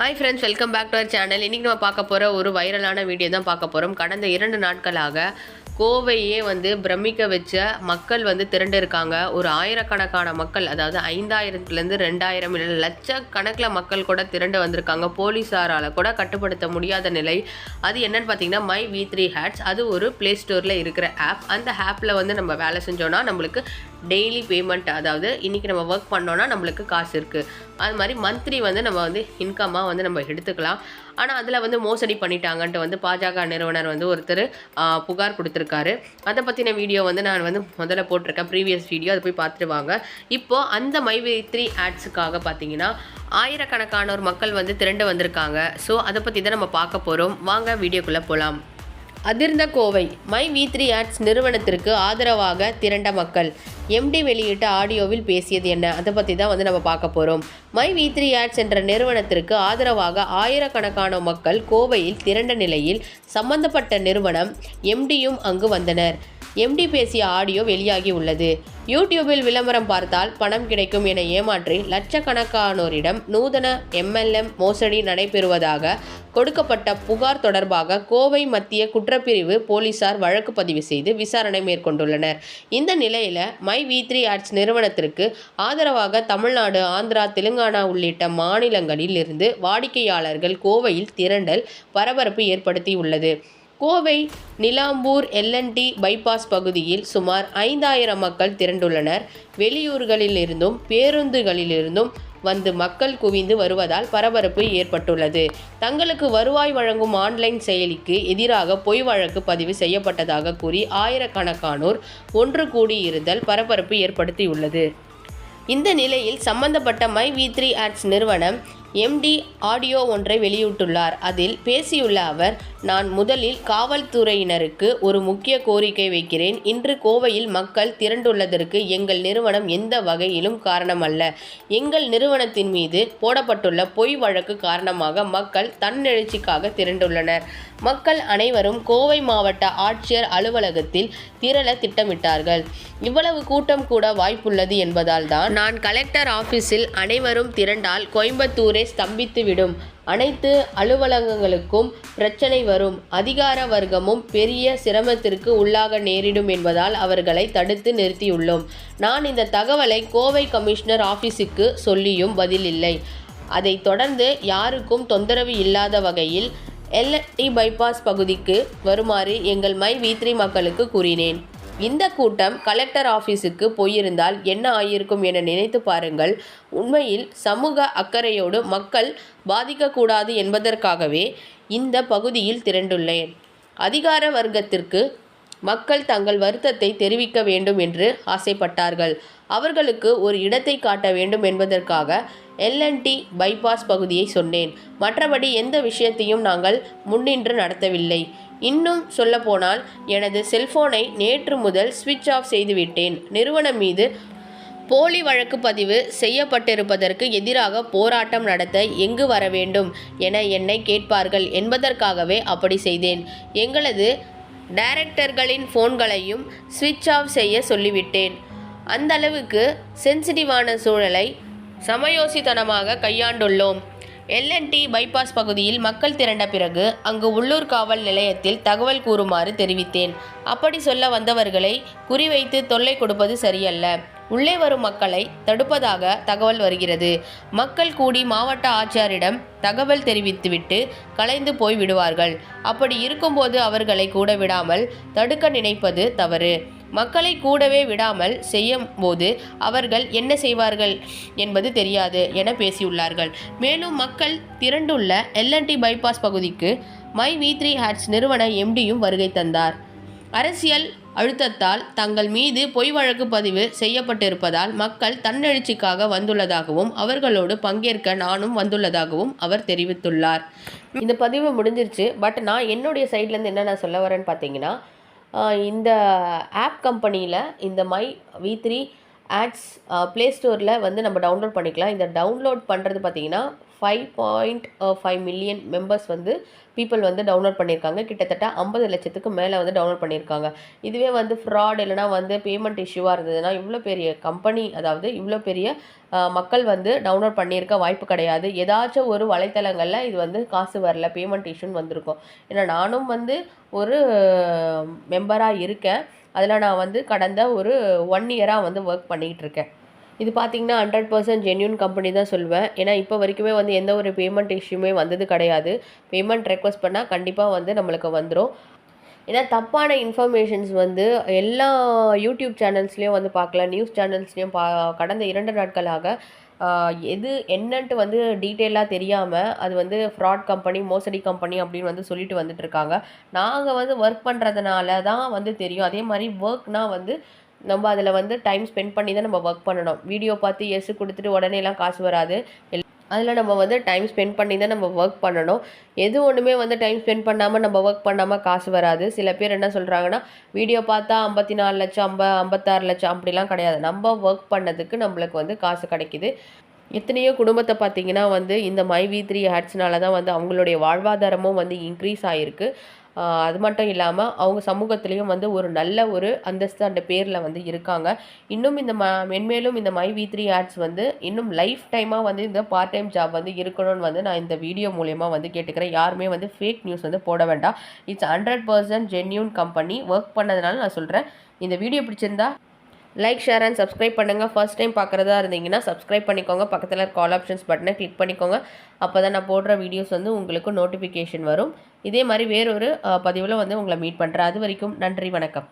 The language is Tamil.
Hi friends welcome back to our channel இன்றைக்கி நம்ம பார்க்க போகிற ஒரு வைரலான வீடியோ தான் பார்க்க போகிறோம் கடந்த இரண்டு நாட்களாக கோவையே வந்து பிரமிக்க வச்ச மக்கள் வந்து திரண்டு இருக்காங்க ஒரு ஆயிரக்கணக்கான மக்கள் அதாவது ஐந்தாயிரத்துலேருந்து ரெண்டாயிரம் இல்லை லட்சக்கணக்கில் மக்கள் கூட திரண்டு வந்திருக்காங்க. போலீஸாரால் கூட கட்டுப்படுத்த முடியாத நிலை. அது என்னன்னு பார்த்தீங்கன்னா மை வி த்ரீ ஹேட்ஸ். அது ஒரு ப்ளே ஸ்டோரில் இருக்கிற ஆப் அந்த ஆப்பில் வந்து நம்ம வேலை செஞ்சோன்னா நம்மளுக்கு டெய்லி பேமெண்ட் அதாவது இன்றைக்கி நம்ம ஒர்க் பண்ணோன்னா நம்மளுக்கு காசு இருக்குது அது மாதிரி மந்த்லி வந்து நம்ம வந்து இன்கமாக வந்து நம்ம எடுத்துக்கலாம். ஆனால் அதில் வந்து மோசடி பண்ணிட்டாங்கன்ட்டு வந்து பாஜக நிறுவனர் வந்து ஒருத்தர் புகார் கொடுத்துருக்காரு. அதை பற்றின வீடியோ வந்து நான் வந்து முதல்ல போட்டிருக்கேன். ப்ரீவியஸ் வீடியோ அதை போய் பார்த்துட்டு வாங்க. இப்போது அந்த மைவி த்ரீ ஆட்ஸுக்காக பார்த்தீங்கன்னா ஆயிரக்கணக்கானோர் மக்கள் வந்து திரண்டு வந்திருக்காங்க. ஸோ அதை பற்றி தான் நம்ம பார்க்க போகிறோம் வாங்க வீடியோக்குள்ளே போகலாம் அதிர்ந்த Kovai my V three ads நிறுவனத்திற்கு ஆதரவாக திரண்ட மக்கள். எம்டி வெளியிட்ட ஆடியோவில் பேசியது என்ன? அதை பற்றி தான் வந்து நம்ம பார்க்க போகிறோம் மை வி த்ரீ ஆட்ஸ் என்ற நிறுவனத்திற்கு ஆதரவாக ஆயிரக்கணக்கான மக்கள் கோவையில் திரண்ட நிலையில் சம்பந்தப்பட்ட நிறுவனம் எம்டியும் அங்கு வந்தனர். எம்டி பேசிய ஆடியோ வெளியாகி உள்ளது. யூடியூபில் விளம்பரம் பார்த்தால் பணம் கிடைக்கும் என ஏமாற்றி லட்சக்கணக்கானோரிடம் நூதன எம்எல்எம் மோசடி நடைபெறுவதாக கொடுக்கப்பட்ட புகார் தொடர்பாக கோவை மத்திய குற்றப்பிரிவு போலீசார் வழக்கு பதிவு செய்து விசாரணை மேற்கொண்டுள்ளனர். இந்த நிலையில் மை வி த்ரீ ஆர்ட்ஸ் நிறுவனத்திற்கு ஆதரவாக தமிழ்நாடு ஆந்திரா தெலுங்கானா உள்ளிட்ட மாநிலங்களில் இருந்து வாடிக்கையாளர்கள் கோவையில் திரண்டல் பரபரப்பு ஏற்படுத்தியுள்ளது. கோவை நிலாம்பூர் எல்என்டி பைபாஸ் பகுதியில் சுமார் ஐந்தாயிரம் மக்கள் திரண்டுள்ளனர். வெளியூர்களிலிருந்தும் பேருந்துகளிலிருந்தும் வந்து மக்கள் குவிந்து வருவதால் பரபரப்பு ஏற்பட்டுள்ளது. தங்களுக்கு வருவாய் வழங்கும் ஆன்லைன் செயலிக்கு எதிராக பொய் வழக்கு பதிவு செய்யப்பட்டதாக கூறி ஆயிரக்கணக்கானோர் ஒன்று கூடியிருந்தல் பரபரப்பு ஏற்படுத்தியுள்ளது. இந்த நிலையில் சம்பந்தப்பட்ட மை வி த்ரீ ஆட்ஸ் நிறுவனம் எம்டி ஆடியோ ஒன்றை வெளியிட்டுள்ளார். அதில் பேசியுள்ள அவர் நான் முதலில் காவல்துறையினருக்கு ஒரு முக்கிய கோரிக்கை வைக்கிறேன். இன்று கோவையில் மக்கள் திரண்டுள்ளதற்கு எங்கள் நிறுவனம் எந்த வகையிலும் காரணமல்ல. எங்கள் நிறுவனத்தின் மீது போடப்பட்டுள்ள பொய் வழக்கு காரணமாக மக்கள் தன்னெழுச்சிக்காக திரண்டுள்ளனர். மக்கள் அனைவரும் கோவை மாவட்ட ஆட்சியர் அலுவலகத்தில் திரள திட்டமிட்டார்கள். இவ்வளவு கூட்டம் கூட வாய்ப்புள்ளது என்பதால் தான் நான் கலெக்டர் ஆபீஸில் அனைவரும் திரண்டால் கோயம்புத்தூர் ஸ்தம்பித்துவிடும். அனைத்து அலுவலகங்களுக்கும் பிரச்சனை வரும். அதிகார வர்க்கமும் பெரிய சிரமத்திற்கு உள்ளாக நேரிடும் என்பதால் அவர்களை தடுத்து நிறுத்தியுள்ளோம். நான் இந்த தகவலை கோவை கமிஷனர் ஆபீஸுக்கு சொல்லியும் பதில் இல்லை அதைத் தொடர்ந்து யாருக்கும் தொந்தரவு இல்லாத வகையில் எல்டி பைபாஸ் பகுதிக்கு வருமாறு எங்கள் மை வீத்ரி மக்களுக்கு கூறினேன். இந்த கூட்டம் கலெக்டர் ஆஃபீஸுக்கு போயிருந்தால் என்ன ஆகியிருக்கும் என நினைத்து பாருங்கள். உண்மையில் சமூக அக்கறையோடு மக்கள் பாதிக்கக்கூடாது என்பதற்காகவே இந்த பகுதியில் திரண்டுள்ளேன். அதிகார வர்க்கத்திற்கு மக்கள் தங்கள் வருத்தத்தை தெரிவிக்க வேண்டும் என்று ஆசைப்பட்டார்கள். அவர்களுக்கு ஒரு இடத்தை காட்ட வேண்டும் என்பதற்காக எல்என்டி பைபாஸ் பகுதியை சொன்னேன். மற்றபடி எந்த விஷயத்தையும் நாங்கள் முன்னின்று நடத்தவில்லை. இன்னும் சொல்லப்போனால் எனது செல்போனை நேற்று முதல் ஸ்விட்ச் ஆஃப் செய்துவிட்டேன். நிறுவனம் மீது போலி வழக்கு பதிவு செய்யப்பட்டிருப்பதற்கு எதிராக போராட்டம் நடத்த எங்கு வர வேண்டும் என என்னை கேட்பார்கள் என்பதற்காகவே அப்படி செய்தேன். எங்களது டைரக்டர்களின் ஃபோன்களையும் ஸ்விட்ச் ஆஃப் செய்ய சொல்லிவிட்டேன். அந்த அளவுக்கு சென்சிட்டிவான சூழலை சமயோசித்தனமாக கையாண்டுள்ளோம். எல்என்டி பைபாஸ் பகுதியில் மக்கள் திரண்ட பிறகு அங்கு உள்ளூர் காவல் நிலையத்தில் தகவல் கூறுமாறு தெரிவித்தேன். அப்படி சொல்ல வந்தவர்களை குறிவைத்து தொல்லை கொடுப்பது சரியல்ல. உள்ளே வரும் மக்களை தடுப்பதாக தகவல் வருகிறது. மக்கள் கூடி மாவட்ட ஆட்சியரிடம் தகவல் தெரிவித்துவிட்டு கலைந்து போய் விடுவார்கள் அப்படி இருக்கும்போது அவர்களை கூட விடாமல் தடுக்க நினைப்பது தவறு. மக்களை கூடவே விடாமல் செய்யும் போது அவர்கள் என்ன செய்வார்கள் என்பது தெரியாது என பேசியுள்ளார்கள். மேலும் மக்கள் திரண்டுள்ள எல்என்டி பைபாஸ் பகுதிக்கு மை வி த்ரீ ஹேட்ஸ் நிறுவன எம்டியும் வருகை தந்தார். அரசியல் அழுத்தத்தால் தங்கள் மீது பொய் வழக்கு பதிவு செய்யப்பட்டிருப்பதால் மக்கள் தன்னெழுச்சிக்காக வந்துள்ளதாகவும் அவர்களோடு பங்கேற்க நானும் வந்துள்ளதாகவும் அவர் தெரிவித்துள்ளார். இந்த பதிவு முடிஞ்சிருச்சு. பட் நான் என்னுடைய சைட்லேருந்து என்ன நான் சொல்ல வரேன்னு பார்த்தீங்கன்னா இந்த ஆப் கம்பெனியில் இந்த my V three ads play ஸ்டோரில் வந்து நம்ம டவுன்லோட் பண்ணிக்கலாம். இந்த டவுன்லோட் பண்ணுறது பார்த்தீங்கன்னா five point five million members வந்து பீப்புள் வந்து டவுன்லோட் பண்ணியிருக்காங்க. கிட்டத்தட்ட ஐம்பது லட்சத்துக்கு மேலே வந்து டவுன்லோட் பண்ணியிருக்காங்க. இதுவே வந்து ஃப்ராட் இல்லைனா வந்து பேமெண்ட் இஷ்யூவாக இருந்ததுன்னா இவ்வளோ பெரிய கம்பெனி அதாவது இவ்வளோ பெரிய மக்கள் வந்து டவுன்லோட் பண்ணியிருக்க வாய்ப்பு கிடையாது. ஏதாச்சும் ஒரு வலைத்தளங்களில் இது வந்து காசு வரல பேமெண்ட் இஷ்யூன்னு வந்திருக்கும். ஏன்னா நானும் வந்து ஒரு மெம்பராக இருக்கேன். அதில் நான் வந்து கடந்த ஒரு ஒன் இயராக வந்து ஒர்க் பண்ணிக்கிட்டு இருக்கேன். இது பார்த்திங்கன்னா ஹண்ட்ரட் பர்சன்ட் ஜென்யூன் கம்பெனி தான் சொல்வேன். ஏன்னா இப்போ வரைக்குமே வந்து எந்த ஒரு பேமெண்ட் இஷ்யூமே வந்தது கிடையாது. பேமெண்ட் ரெக்வஸ்ட் பண்ணால் கண்டிப்பாக வந்து நம்மளுக்கு வந்துடும் ஏன்னா தப்பான இன்ஃபர்மேஷன்ஸ் வந்து எல்லா யூடியூப் சேனல்ஸ்லேயும் வந்து பார்க்கலாம் நியூஸ் சேனல்ஸ்லேயும் பா கடந்த இரண்டு நாட்களாக எது என்னன்ட்டு வந்து டீட்டெயிலாக தெரியாமல் அது வந்து ஃப்ராட் கம்பெனி மோசடி கம்பெனி அப்படின்னு வந்து சொல்லிட்டு வந்துட்டு இருக்காங்க. நாங்கள் வந்து ஒர்க் பண்ணுறதுனால தான் வந்து தெரியும். அதே மாதிரி ஒர்க்னால் வந்து நம்ம அதில் வந்து டைம் ஸ்பெண்ட் பண்ணி தான் நம்ம ஒர்க் பண்ணணும். வீடியோ பார்த்து எஸ் கொடுத்துட்டு உடனேலாம் காசு வராது. அதில் நம்ம வந்து டைம் ஸ்பெண்ட் பண்ணி தான் நம்ம ஒர்க் பண்ணணும். எது ஒன்றுமே வந்து டைம் ஸ்பெண்ட் பண்ணாமல் நம்ம ஒர்க் பண்ணாமல் காசு வராது. சில பேர் என்ன சொல்கிறாங்கன்னா வீடியோ பார்த்தா ஐம்பத்தி நாலு லட்சம் ஐம்ப ஐம்பத்தாறு லட்சம் அப்படிலாம் கிடையாது. நம்ம ஒர்க் பண்ணதுக்கு நம்மளுக்கு வந்து காசு கிடைக்கிது. எத்தனையோ குடும்பத்தை பார்த்தீங்கன்னா வந்து இந்த மை வி த்ரீ ஹேட்ஸ்னால தான் வந்து அவங்களுடைய வாழ்வாதாரமும் வந்து இன்க்ரீஸ் ஆகிருக்கு அது மட்டும் இல்லாமல் அவங்க சமூகத்துலேயும் வந்து ஒரு நல்ல ஒரு அந்தஸ்து அந்த பேரில் வந்து இருக்காங்க. இன்னும் இந்த ம மென்மேலும் இந்த மை வி த்ரீ ஆட்ஸ் வந்து இன்னும் லைஃப் டைமாக வந்து இந்த பார்ட் டைம் ஜாப் வந்து இருக்கணும்னு வந்து நான் இந்த வீடியோ மூலயமா வந்து கேட்டுக்கிறேன். யாருமே வந்து ஃபேக் நியூஸ் வந்து போட வேண்டாம். It's hundred percent genuine company work பண்ணதுனால நான் சொல்கிறேன் இந்த வீடியோ பிடிச்சிருந்தா லைக் ஷேர் அண்ட் சப்ஸ்கிரைப் பண்ணுங்கள் ஃபர்ஸ்ட் டைம் பார்க்குறதா இருந்தீங்கன்னா சப்ஸ்கிரைப் பண்ணிக்கோங்க. பக்கத்தில் இருக்க கால் ஆப்ஷன்ஸ் பட்டனை கிளிக் பண்ணிக்கோங்க. அப்போ தான் நான் போடுற வீடியோஸ் வந்து உங்களுக்கு நோட்டிஃபிகேஷன் வரும். இதே மாதிரி வேறொரு பதிவில் வந்து உங்களை மீட் பண்ணுறேன் அது வரைக்கும் நன்றி வணக்கம்.